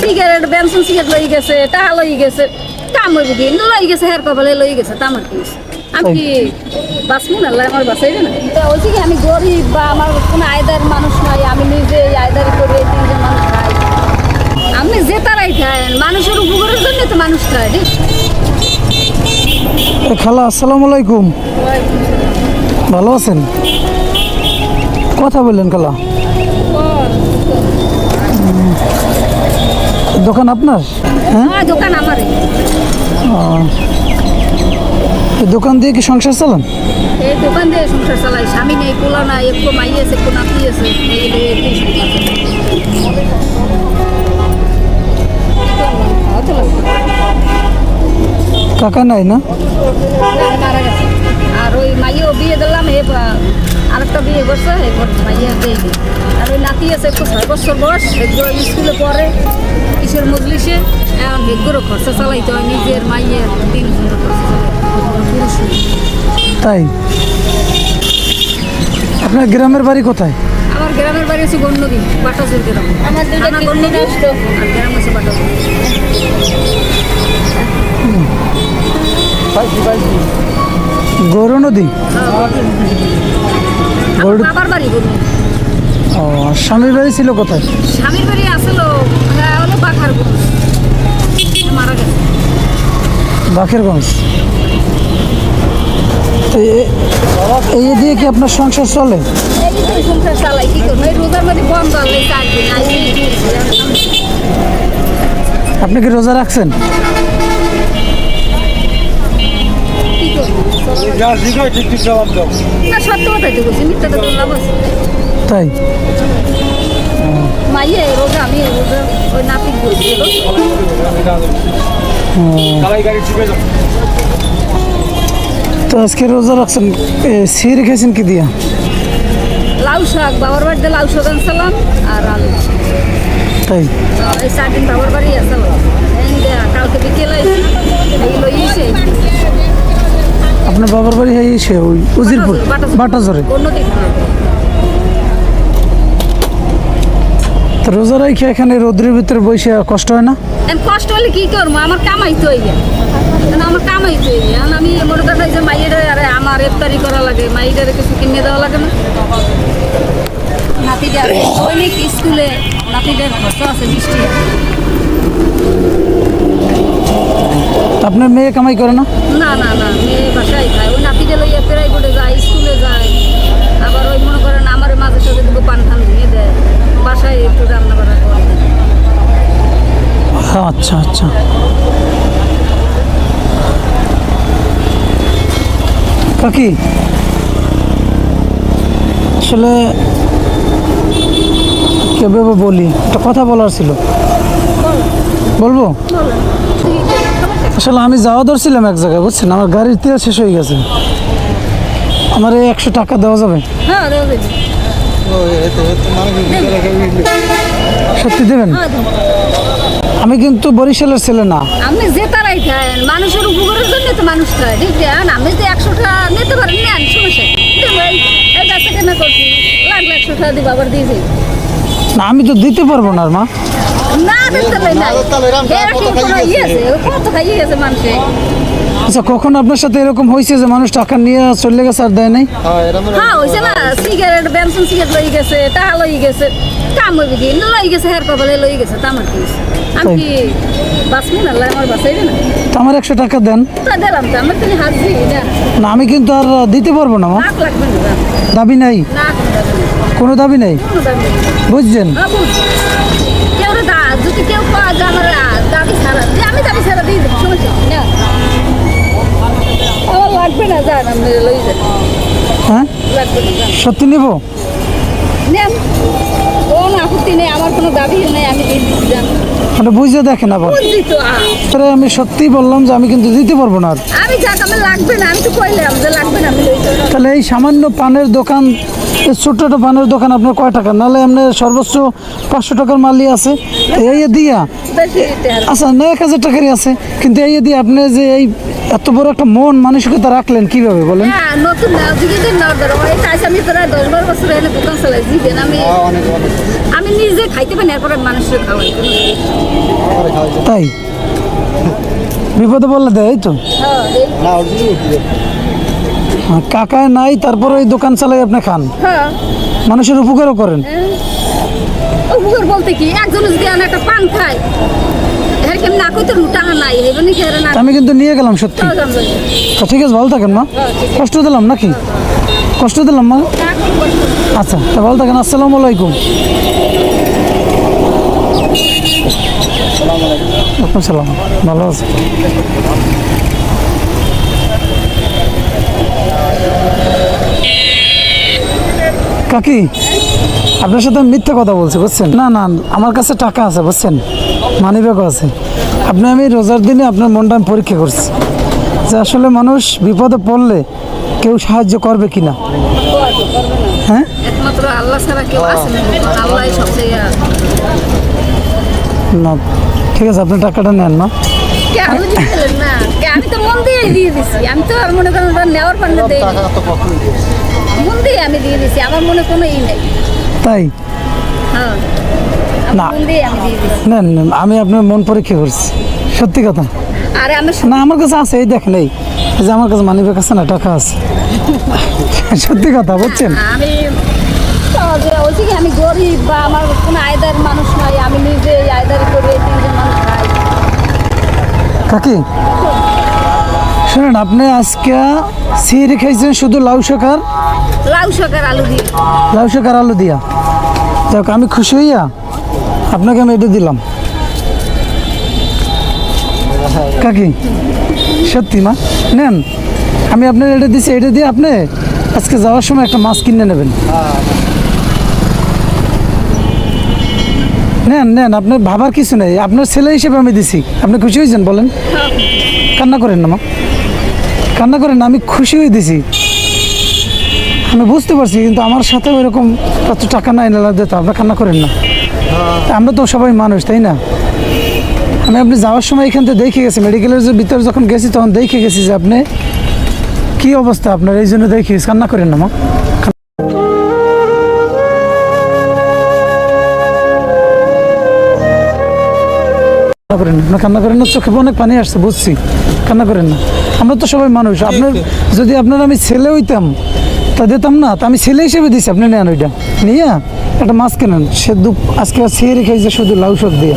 Cigarette Benson cigarette লই গেছে টাকা লই গেছে কাম হইবে কি? লই গেছে হের কপালে লই গেছে তা আমার কি আমি কি বাঁচবো না? আমার বাঁচাইবে না? তা হচ্ছে কি আমি গরিব বা আমার কোনো আয়দার মানুষ নাই আমি নিজে আয়দার করে এই তিনজন মানুষ খাই আপনি যে তারাই খায় মানুষের উপকারের জন্য তো মানুষ খায় ঠিক খালা আসসালামু আলাইকুম। ভালো আছেন? কথা বললেন খালা। দোকান আপনার? হ্যাঁ? দোকান আমারই। দোকান দিয়ে কি সংসার চালান? এই দোকান দিয়ে সংসার চালাই। স্বামী নেই নাই একটু একটু নাতি আছে। নাই না? মারা গেছে। আর ওই মাইয়েও বিয়ে দিলাম আরেকটা বিয়ে করছে মাইয়া দিই। আর ওই নাতি আছে একটু ছয় বছর বয়স এগুলো স্কুলে পড়ে। কিসের মজলিসে? এখন এগুলো খরচা চালাইতে হয় নিজের মাইয়ের তিন হয়। নেই। তাই? আপনার গ্রামের বাড়ি কোথায়? আমার গ্রামের বাড়ি আছে গন্ডদি বাটাসুর গ্রাম। আমার দুইটা গন্ডদি আর গ্রাম আছে বাটাসুর। গৌর নদী? আমার বাবার বাড়ি গন্ডদি ও স্বামীর বাড়ি ছিল কোথায়? স্বামীর বাড়ি আসলো হ্যাঁ, হলো পাখার মারা গেছে। বাখেরগঞ্জ এই দিয়ে কি আপনার সংসার চলে? এই সংসার চালাই কি করব? এই রোজার মধ্যে বন্ধ হলে চার দিন আপনি কি রোজা রাখছেন? না সত্য কথাই তো বলছি মিথ্যা তো বললাম আছে। তাই? তো? আজকে রোজা রাখছেন এ, সিঁড়ি রেখেছেন কি দিয়া? লাউ শাক বাবার বাড়িতে লাউ শাক আনছিলাম আর আলু। তাই? এই বাবার বাড়ি আসলো এই যে কালকে বিকেলে আপনার বাবার বাড়ি এই সে ওই উজিরপুর বাটাজরে অন্য তো রোজা রাখে এখানে রোদ্রের ভিতরে বসে কষ্ট হয় না? কষ্ট হলে কি করব? আমার কামাই তো আমার কামাই তো আমি মনে করি যে মাইয়ের আরে আমার ইফতারি করা লাগে মাইয়ের কিছু কিনে দেওয়া লাগে না। নাতিদের দৈনিক স্কুলে নাতিদের খরচা আছে বৃষ্টি। আপনার মেয়ে কামাই করে না? না না না মেয়ে বাসায় খায়। ওই নাতিদের লইয়া প্রাইভেটে যায় স্কুলে যায়। আবার ওই মনে করেন আমার মাঝে সাথে দুটো পান খান ভেঙে দেয় বাসায় একটু রান্না বান্না করে আচ্ছা আচ্ছা কাকি আসলে কীভাবে বলি একটা কথা বলার ছিল। বলব? আসলে আমি যাওয়া ধরছিলাম এক জায়গায় বুঝছেন? আমার গাড়ির তেল শেষ হয়ে গেছে। আমার এই একশো টাকা দেওয়া যাবে? হ্যাঁ দেওয়া যাবে। সত্যি দেবেন? হ্যাঁ। আমি কিন্তু বরিশালের ছেলে না। আপনি যে তারাই খায় মানুষের উপকারের জন্য তো মানুষ খায় ঠিক আছে? আমি তো একশো টাকা নিতে পারেন না সমস্যা এই গাছে করছি লাখ লাখ একশো টাকা দিব আবার দিয়ে না আমি তো দিতে পারব না আর মা। না দিতে পারি না ইয়ে আছে? কত খাইয়ে গেছে মানুষে? আচ্ছা কখন আপনার সাথে এরকম হয়েছে যে মানুষ টাকা নিয়ে চলে গেছে আর দেয় নাই? হ্যাঁ হয়েছে না সিগারেট বেনসন সিগারেট লই গেছে টাকা লই গেছে কাম হইবে কি? লই গেছে হের কপালে লই গেছে তা আমার কি আমি কি বাঁচবো না? আল্লাহ আমার বাঁচাইবে না? তো আমার একশো টাকা দেন। তা দিলাম তো আমার তুমি হাত দিই না আমি কিন্তু আর দিতে পারব না লাগবে না দাবি নাই? না কোনো। দাবি নাই। বুঝছেন? হ্যাঁ। কেউ দা যদি কেউ দাবি ছাড়া আমি দাবি ছাড়া দেবো সমস্যা না। লাগবে না যান আপনি লই যান। হ্যাঁ? সত্যি নেব? নেন। কোনো আপত্তি নেই আমার কোনো দাবি নেই আমি দিয়ে দিচ্ছি যান। মানে বুঝে দেখেন আবার। তাহলে আমি সত্যি বললাম যে আমি কিন্তু দিতে পারব না আমি যাক আমার লাগবে না আমি তো কইলাম যে লাগবে না তাহলে এই সামান্য পানের দোকান এই ছোট্ট একটা পানের দোকান আপনার কয় টাকা? নাহলে আপনার সর্বোচ্চ পাঁচশো টাকার মালই আছে। এই দিয়া। আচ্ছা না এক হাজার টাকারই আছে। কিন্তু এই দিয়ে আপনি যে এই এত বড় একটা মন মানসিকতা রাখলেন কীভাবে বলেন? হ্যাঁ নতুন না না ধরো কাজ আমি প্রায় দশ বারো বছর এনে দোকান চালাই দিবেন আমি আমি নিজে খাইতে পারি এরপরে মানুষের খাওয়াই তাই? বিপদে বললে দেয় এই তো? হ্যাঁ হ্যাঁ, কাকায় নাই তারপরে ওই দোকান চালাই আপনি খান? হ্যাঁ। মানুষের উপকারও করেন। উপকার বলতে কি? একজন যদি একটা পান খাই আমি কিন্তু নিয়ে গেলাম সত্যি। ঠিক আছে ভালো থাকেন মা। কষ্ট দিলাম নাকি? কষ্ট দিলাম মা। আচ্ছা তা ভালো থাকেন আসসালামু আলাইকুম। সালাম। ভালো আছে কাকি আপনার সাথে মিথ্যা কথা বলছি বুঝছেন? না না আমার কাছে টাকা আছে বুঝছেন? মানি ব্যাগও আছে। আপনি আমি রোজার দিনে আপনার মনটা আমি পরীক্ষা করছি। যে আসলে মানুষ বিপদে পড়লে কেউ সাহায্য করবে করবে, করবে না। হ্যাঁ না ঠিক আছে আপনি টাকাটা নেন না। কে আমি তো মন দিয়ে দিয়ে দিছি। আমি তো আর মনে করেন নেওয়ার পান্ডে দেই মন দিয়ে আমি দিয়ে দিছি আমার মনে কোনো ই নেই। তাই? হ্যাঁ। আমি না। মন দিয়ে আমি আপনার মন পরীক্ষা করছি। সত্যি কথা। আরে আমি না আমার কাছে আছে এই দেখেন এই এই যে আমার কাছে মানি ব্যাগ আছে না টাকা আছে। সত্যি কথা বুঝছেন? আমি বলছি কি আমি গরিব বা আমার কোনো আয়দার মানুষ নয় আমি নিজে আয়দারি করে তিনজন মানুষ খাই কাকি শুনেন আপনি আজকে সিঁড়ি খাইছেন শুধু লাউ শাকার লাউ শাকের আলু দিয়ে। লাউ শাকার আলু দিয়া। যাক আমি খুশি হইয়া আপনাকে আমি এটা দিলাম। কাকি, সত্যি মা নেন, আমি আপনার এটা দিছি, এটা দিয়ে আপনি আজকে যাওয়ার সময় একটা মাছ কিনে নেবেন। নেন নেন, আপনার ভাবার কিছু নেই। আপনার ছেলে হিসেবে আমি দিছি। আপনি খুশি হয়েছেন বলেন। কান্না করেন না, মা। কান্না করেন না, আমি খুশি হয়ে দিছি। আমি বুঝতে পারছি, কিন্তু আমার সাথে ওইরকম কত টাকা নাই না দিতে আপনার কান্না করেন না। আমরা তো সবাই মানুষ তাই না? আমি আপনি যাওয়ার সময় এখান থেকে দেখে গেছি মেডিকেলের ভিতরে যখন গেছি তখন দেখে গেছি যে আপনি কি অবস্থা আপনার এই জন্য দেখি কান্না করেন না মা। কান্না করেন না কান্না করেন না চোখে অনেক পানি আসছে বুঝছি। কান্না করেন না। আমরা তো সবাই মানুষ আপনার যদি আপনার আমি ছেলে হইতাম তা দিতাম না, তা আমি ছেলে হিসেবে দিছি, আপনি নেন ওইটা। নিয়ে একটা মাছ কেনেন। সে দু আজকে ছেড়ে খাইছে শুধু লাউ শাক দিয়ে।